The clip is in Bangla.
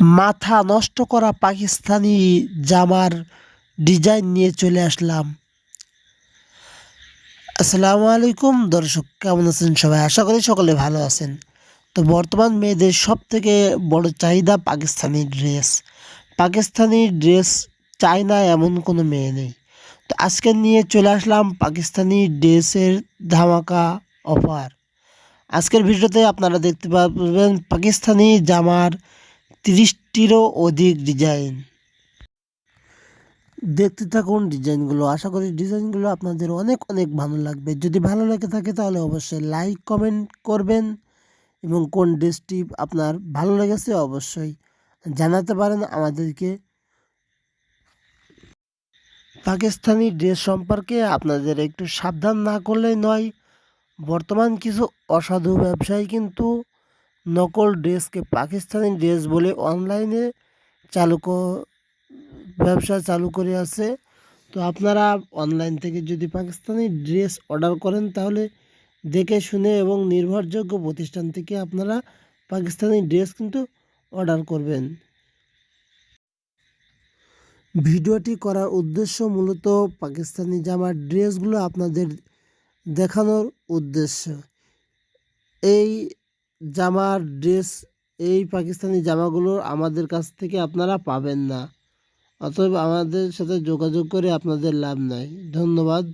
মাথা নষ্ট করা পাকিস্তানি জামার ডিজাইন নিয়ে চলে আসলাম। আসসালামু আলাইকুম দর্শক, কেমন আছেন সবাই? আশা করি সকলে ভালো আছেন। তো বর্তমান মেয়েদের সব থেকে বড় চাহিদা পাকিস্তানি ড্রেস। পাকিস্তানি ড্রেস চায় না এমন কোনো মেয়ে নেই। তো আজকে নিয়ে চলে আসলাম পাকিস্তানি ড্রেসের ধামাকা অফার। আজকের ভিডিওতে আপনারা দেখতে পাবেন পাকিস্তানি জামার তিরিশটিরও অধিক ডিজাইন। দেখতে থাকুন ডিজাইনগুলো। আশা করি ডিজাইনগুলো আপনাদের অনেক অনেক ভালো লাগবে। যদি ভালো লেগে থাকে তাহলে অবশ্যই লাইক, কমেন্ট করবেন এবং কোন ড্রেসটি আপনার ভালো লেগেছে অবশ্যই জানাতে পারেন আমাদেরকে। পাকিস্তানি ড্রেস সম্পর্কে আপনাদের একটু সাবধান না করলেই নয়। বর্তমান কিছু অসাধু ব্যবসায়ী কিন্তু নকল ড্রেসকে পাকিস্তানি ড্রেস বলে অনলাইনে চালু ব্যবসা চালু করে আছে। তো আপনারা অনলাইন থেকে যদি পাকিস্তানি ড্রেস অর্ডার করেন, তাহলে দেখে শুনে এবং নির্ভরযোগ্য প্রতিষ্ঠান থেকে আপনারা পাকিস্তানি ড্রেস কিন্তু অর্ডার করবেন। ভিডিওটি করার উদ্দেশ্য মূলত পাকিস্তানি জামার ড্রেসগুলো আপনাদের দেখানোর উদ্দেশ্য। এই জামার ড্রেস এই পাকিস্তানি জামাগুলো আমাদের কাছ থেকে আপনারা পাবেন না। অতএব আমাদের সাথে যোগাযোগ করে আপনাদের লাভ নাই। ধন্যবাদ।